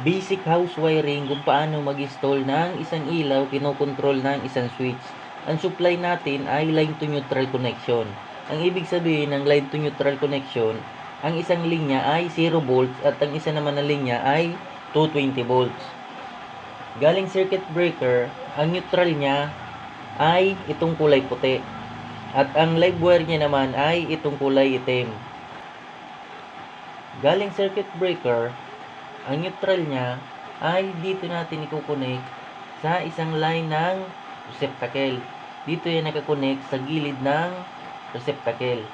basic house wiring kung paano mag-install ng isang ilaw, kinokontrol ng isang switch. Ang supply natin ay line to neutral connection. Ang ibig sabihin ng line to neutral connection, ang isang linya ay 0 volts at ang isa naman na linya ay 220 volts. Galing circuit breaker, ang neutral niya ay itong kulay puti. At ang live wire niya naman ay itong kulay itim. Galing circuit breaker, ang neutral niya ay dito natin ikukunik sa isang line ng receptacle. Dito yan nakakonek sa gilid ng receptacle.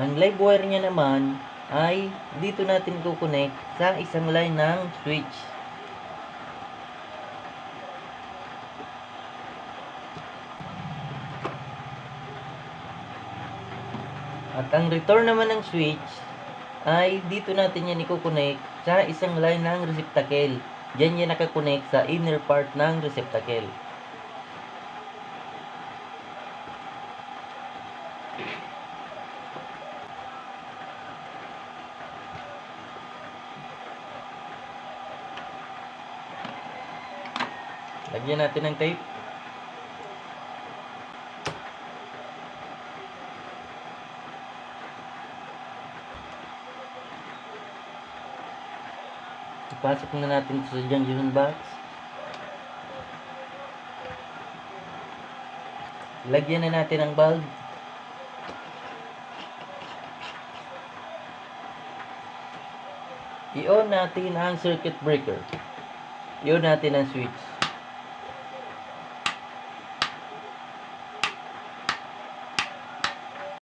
Ang live wire niya naman ay dito natin kukonek sa isang line ng switch. At ang return naman ng switch ay dito natin yan ikukonek sa isang line ng receptacle. Diyan yan nakakonek sa inner part ng receptacle. Lagyan natin ng tape. Ipasok na natin ito sa junction box. Lagyan na natin ang bulb. I-on natin ang circuit breaker. I-on natin ang switch.